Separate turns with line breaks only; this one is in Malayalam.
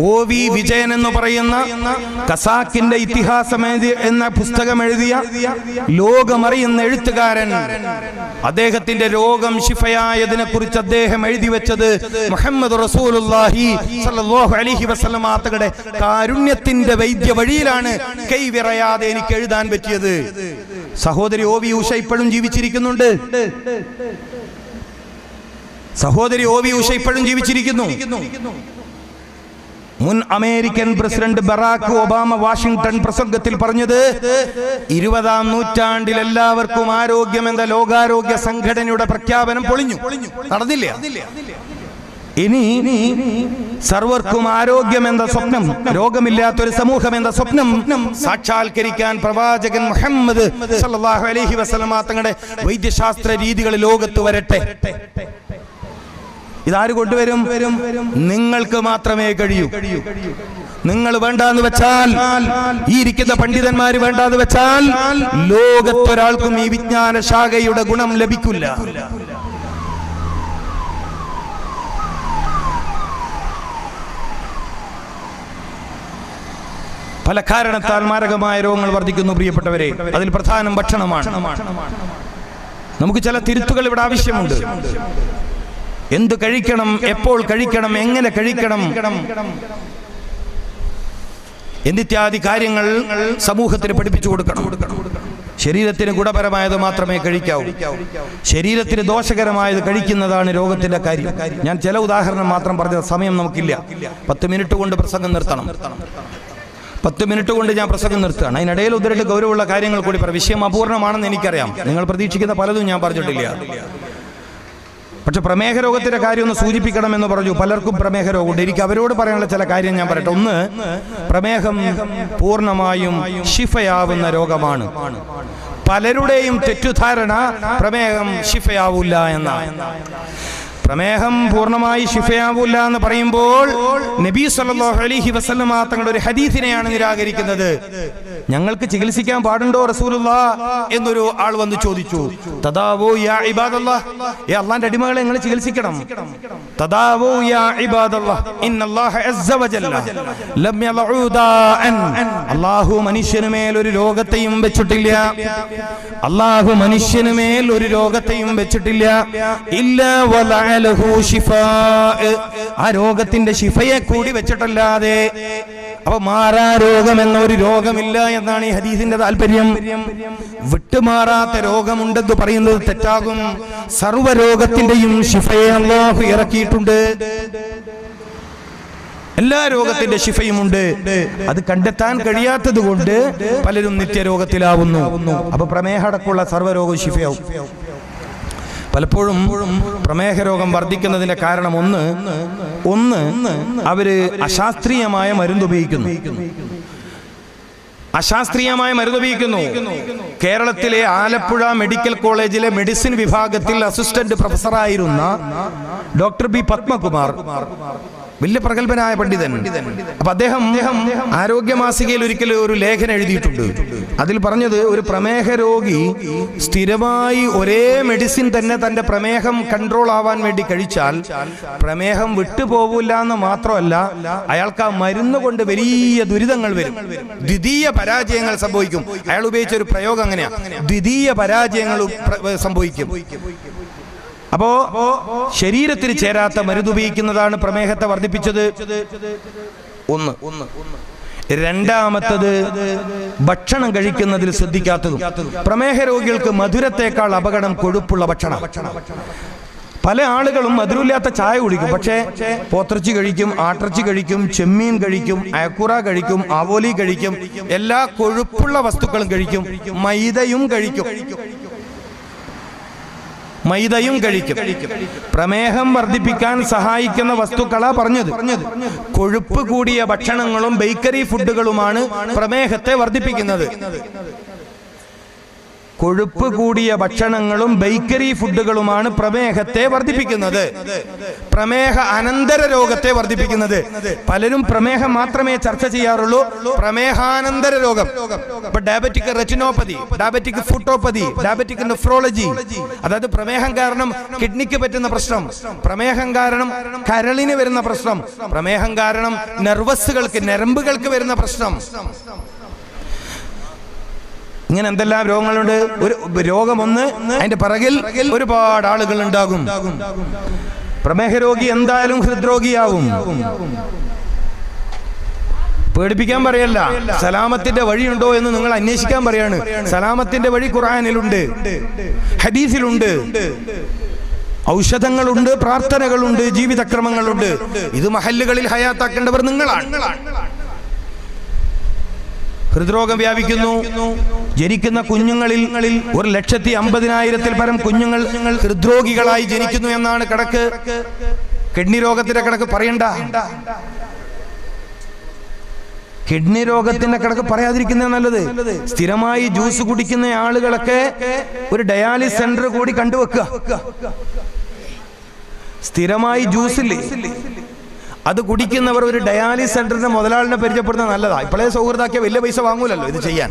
ഒ വി വിജയൻ എന്ന് പറയുന്ന കസാക്കിന്റെ ഇതിഹാസം എന്ന പുസ്തകം എഴുതിയ ലോകമറിയുന്ന എഴുത്തുകാരൻ. അദ്ദേഹത്തിന്റെ രോഗം ശിഫയായതിനെ കുറിച്ച് അദ്ദേഹം എഴുതി വെച്ചത് മുഹമ്മദ് റസൂലുള്ളാഹി സല്ലല്ലാഹു അലൈഹി വസല്ലമ കാരുണ്യത്തിന്റെ വൈദ്യ വഴിയിലാണ് കൈവിറയാതെ എനിക്ക് എഴുതാൻ പറ്റിയത്. സഹോദരി ഒ വി ഉഷ ഇപ്പോഴും ജീവിച്ചിരിക്കുന്നുണ്ട്. സഹോദരി ഒ വി ഉഷ ഇപ്പോഴും ജീവിച്ചിരിക്കുന്നു. മുൻ American president Barack Obama Washington പ്രസംഗത്തിൽ പറഞ്ഞത് ഇരുപതാം നൂറ്റാണ്ടിൽ എല്ലാവർക്കും ആരോഗ്യം എന്ന ലോകാരോഗ്യ സംഘടനയുടെ പ്രഖ്യാപനം പൊളിഞ്ഞു. നടന്നില്ല. ഇനി സർവർക്കും ആരോഗ്യം എന്ന സ്വപ്നം രോഗമില്ലാത്തൊരു സമൂഹം എന്ന സ്വപ്നം സാക്ഷാത്കരിക്കാൻ പ്രവാചകൻ മുഹമ്മദ് സല്ലല്ലാഹു അലൈഹി വസല്ലമ തങ്ങളുടെ വൈദ്യശാസ്ത്ര രീതികൾ ലോകത്ത് വരട്ടെ. ഇതാര് കൊണ്ടുവരും? നിങ്ങൾക്ക് മാത്രമേ കഴിയൂ. നിങ്ങൾ വേണ്ടാന്ന് വെച്ചാൽ ഈ ഇരിക്കുന്ന പണ്ഡിതന്മാര് വേണ്ടാന്ന് വെച്ചാൽ ലോകത്തൊരാൾക്കും ഈ വിജ്ഞാന ശാഖയുടെ ഗുണം ലഭിക്കില്ല. പല കാരണത്താൽ മാരകമായ രോഗങ്ങൾ വർദ്ധിക്കുന്നു പ്രിയപ്പെട്ടവരെ. അതിൽ പ്രധാനം ഭക്ഷണമാണ്. നമുക്ക് ചില തിരുത്തുകൾ ഇവിടെ ആവശ്യമുണ്ട്. എന്ത് കഴിക്കണം എപ്പോൾ കഴിക്കണം എങ്ങനെ കഴിക്കണം എന്നിത്യാദി കാര്യങ്ങൾ സമൂഹത്തിന് പഠിപ്പിച്ചു കൊടുക്കണം. ശരീരത്തിന് ഗുണപരമായത് മാത്രമേ കഴിക്കാവൂ. ശരീരത്തിന് ദോഷകരമായത് കഴിക്കുന്നതാണ് രോഗത്തിന്റെ കാര്യം. ഞാൻ ചില ഉദാഹരണം മാത്രം പറഞ്ഞ സമയം നമുക്കില്ല. പത്ത് മിനിറ്റ് കൊണ്ട് പ്രസംഗം നിർത്തണം. പത്ത് മിനിറ്റ് കൊണ്ട് ഞാൻ പ്രസംഗം നിർത്തുകയാണ്. അതിനിടയിൽ ഉദ്ധരിട്ട് ഗൗരവമുള്ള കാര്യങ്ങൾ കൂടി പറയാം വിഷയം അപൂർണമാണെന്ന് എനിക്കറിയാം. നിങ്ങൾ പ്രതീക്ഷിക്കുന്ന പലതും ഞാൻ പറഞ്ഞിട്ടില്ല. പക്ഷെ പ്രമേഹ രോഗത്തിന്റെ കാര്യം ഒന്ന് സൂചിപ്പിക്കണം എന്ന് പറഞ്ഞു. പലർക്കും പ്രമേഹ രോഗമുണ്ട്. എനിക്ക് അവരോട് പറയാനുള്ള ചില കാര്യം ഞാൻ പറയട്ടെ. ഒന്ന് പ്രമേഹം പൂർണമായും ശിഫയാവുന്ന രോഗമാണ്. പലരുടെയും തെറ്റുധാരണ പ്രമേഹം ശിഫയാവില്ല എന്നാണ്. പ്രമേഹം പൂർണമായി ശിഫയാവൂല്ല എന്ന് പറയുമ്പോൾ നബി സല്ലല്ലാഹു അലൈഹി വസല്ലമ തങ്ങളുടെ ഒരു ഹദീസിനെയാണ് നിരാകരിക്കുന്നത്. ഞങ്ങൾക്ക് ചികിത്സിക്കാൻ പാടുണ്ടോ റസൂലുള്ള? എന്നൊരു ആൾ വന്ന് ചോദിച്ചു. തദാവോ യാ ഇബാദല്ലാഹ് ഏ അള്ളാന്റെ അടിമകളെ നിങ്ങൾ ചികിത്സിക്കണം. തദാവോ യാ ഇബാദല്ലാഹ് ഇന്നല്ലാഹ അസ്സ വജല്ല. ലം ദാഅൻ അല്ലാഹു മനുഷ്യന് മേൽ ഒരു രോഗത്തെയും വെച്ചിട്ടില്ല. അല്ലാഹു മനുഷ്യന് മേൽ ഒരു രോഗത്തെയും വെച്ചിട്ടില്ല. ഇല്ല ശിഫാ ആ രോഗത്തിന്റെ ശിഫയെ കൂടി വെച്ചിട്ടല്ലാതെ അപ്പൊ മാറാ രോഗം എന്ന ഒരു രോഗമില്ല എന്നാണ് ഈ ഹദീസിന്റെ താല്പര്യം. വിട്ടുമാറാത്ത രോഗമുണ്ടെന്ന് പറയുന്നത് തെറ്റാകും. സർവരോഗത്തിന്റെയും ശിഫയെ അള്ളാഹു ഇറക്കിയിട്ടുണ്ട്. എല്ലാ രോഗത്തിന്റെ ശിഫയുമുണ്ട്. അത് കണ്ടെത്താൻ കഴിയാത്തത് കൊണ്ട് പലരും നിത്യരോഗത്തിലാവുന്നു. അപ്പൊ പ്രമേഹടക്കുള്ള സർവരോഗവും ശിഫയാവും. പലപ്പോഴും പ്രമേഹ രോഗം വർദ്ധിക്കുന്നതിന്റെ കാരണം ഒന്ന് ഒന്ന് അവർ അശാസ്ത്രീയമായ മരുന്ന് ഉപയോഗിക്കുന്നു. അശാസ്ത്രീയമായ മരുന്ന് ഉപയോഗിക്കുന്നു. കേരളത്തിലെ ആലപ്പുഴ മെഡിക്കൽ കോളേജിലെ മെഡിസിൻ വിഭാഗത്തിൽ അസിസ്റ്റന്റ് പ്രൊഫസറായിരുന്ന ഡോക്ടർ ബി പത്മകുമാർ. വലിയ പ്രഗത്ഭനായ പണ്ഡിതൻ. അപ്പൊ അദ്ദേഹം ആരോഗ്യ മാസികയിൽ ഒരിക്കൽ ഒരു ലേഖനം എഴുതിയിട്ടുണ്ട്. അതിൽ പറഞ്ഞത് ഒരു പ്രമേഹ രോഗി സ്ഥിരമായി ഒരേ മെഡിസിൻ തന്നെ തന്റെ പ്രമേഹം കൺട്രോൾ ആവാൻ വേണ്ടി കഴിച്ചാൽ പ്രമേഹം വിട്ടുപോകില്ല എന്ന് മാത്രമല്ല അയാൾക്ക് ആ മരുന്ന് കൊണ്ട് വലിയ ദുരിതങ്ങൾ വരും. ദ്വിതീയ പരാജയങ്ങൾ സംഭവിക്കും. അയാൾ ഉപയോഗിച്ച ഒരു പ്രയോഗം അങ്ങനെയാ. ദ്വിതീയ പരാജയങ്ങൾ പ്ര- സംഭവിക്കും. അപ്പോ ശരീരത്തിൽ ചേരാത്ത മരുന്ന് ഉപയോഗിക്കുന്നതാണ് പ്രമേഹത്തെ വർദ്ധിപ്പിച്ചത്. ഒന്ന്. ഒന്ന് രണ്ടാമത്തത് ഭക്ഷണം കഴിക്കുന്നതിൽ ശ്രദ്ധിക്കാത്തതും പ്രമേഹ രോഗികൾക്ക് മധുരത്തേക്കാൾ അപകടം കൊഴുപ്പുള്ള ഭക്ഷണം. പല ആളുകളും മധുരമില്ലാത്ത ചായ കുടിക്കും പക്ഷേ പോത്തിറച്ചി കഴിക്കും ആട്ടിറച്ചി കഴിക്കും ചെമ്മീൻ കഴിക്കും അയക്കുറ കഴിക്കും ആവോലി കഴിക്കും എല്ലാ കൊഴുപ്പുള്ള വസ്തുക്കളും കഴിക്കും മൈദയും കഴിക്കും. മൈദയും കഴിക്കും. പ്രമേഹം വർദ്ധിപ്പിക്കാൻ സഹായിക്കുന്ന വസ്തുക്കളാ പറഞ്ഞത്. കൊഴുപ്പ് കൂടിയ ഭക്ഷണങ്ങളും ബേക്കറി ഫുഡുകളുമാണ് പ്രമേഹത്തെ വർദ്ധിപ്പിക്കുന്നത്. കൊഴുപ്പ് കൂടിയ ഭക്ഷണങ്ങളും ബേക്കറി ഫുഡുകളുമാണ് പ്രമേഹത്തെ വർദ്ധിപ്പിക്കുന്നത്. പ്രമേഹ അനന്തര രോഗത്തെ വർദ്ധിപ്പിക്കുന്നത്. പലരും പ്രമേഹം മാത്രമേ ചർച്ച ചെയ്യാറുള്ളൂ. പ്രമേഹാനന്തര രോഗം. ഇപ്പൊ diabetic retinopathy diabetic footopathy diabetic nephrology അതായത് പ്രമേഹം കാരണം കിഡ്നിക്ക് പറ്റുന്ന പ്രശ്നം. പ്രമേഹം കാരണം കരളിന് വരുന്ന പ്രശ്നം. പ്രമേഹം കാരണം നെർവസുകൾക്ക് നരമ്പുകൾക്ക് വരുന്ന പ്രശ്നം. ഇങ്ങനെ എന്തെല്ലാം രോഗങ്ങളുണ്ട്? ഒരു രോഗമൊന്ന് അതിന്റെ പിറകിൽ ഒരുപാട് ആളുകൾ ഉണ്ടാകും പ്രമേഹ രോഗി എന്തായാലും ഹൃദ്രോഗിയാവും. പേടിപ്പിക്കാൻ പറയല്ല. സലാമത്തിന്റെ വഴിയുണ്ടോ എന്ന് നിങ്ങൾ അന്വേഷിക്കാൻ പറയാണ്. സലാമത്തിന്റെ വഴി ഖുറാനിലുണ്ട് ഹദീസിലുണ്ട്. ഔഷധങ്ങളുണ്ട് പ്രാർത്ഥനകളുണ്ട് ജീവിതക്രമങ്ങളുണ്ട്. ഇത് മഹല്ലുകളിൽ ഹയാത്താക്കേണ്ടവർ നിങ്ങളാണ്. ഹൃദ്രോഗം വ്യാപിക്കുന്നു. ജനിക്കുന്ന കുഞ്ഞുങ്ങളിൽ ഒരു ലക്ഷത്തി അമ്പതിനായിരത്തിൽ പരം കുഞ്ഞുങ്ങൾ ഹൃദ്രോഗികളായി ജനിക്കുന്നു എന്നാണ് കണക്ക്. കിഡ്നി രോഗത്തിന്റെ കണക്ക് പറയണ്ട. കിഡ്നി രോഗത്തിന്റെ കണക്ക് പറയാതിരിക്കുന്ന നല്ലത്. സ്ഥിരമായി ജ്യൂസ് കുടിക്കുന്ന ആളുകളൊക്കെ ഒരു ഡയാലിസ് സെന്റർ കൂടി കണ്ടുവെക്കുക. സ്ഥിരമായി ജ്യൂസില്ലേ? അത് കുടിക്കുന്നവർ ഒരു ഡയാലിസ് സെന്ററിന്റെ മുതലാളിനെ പരിചയപ്പെടുന്നത് നല്ലതാണ് ഇപ്പോഴേ സൗഹൃദാക്കിയ വലിയ പൈസ വാങ്ങൂലല്ലോ ഇത് ചെയ്യാൻ.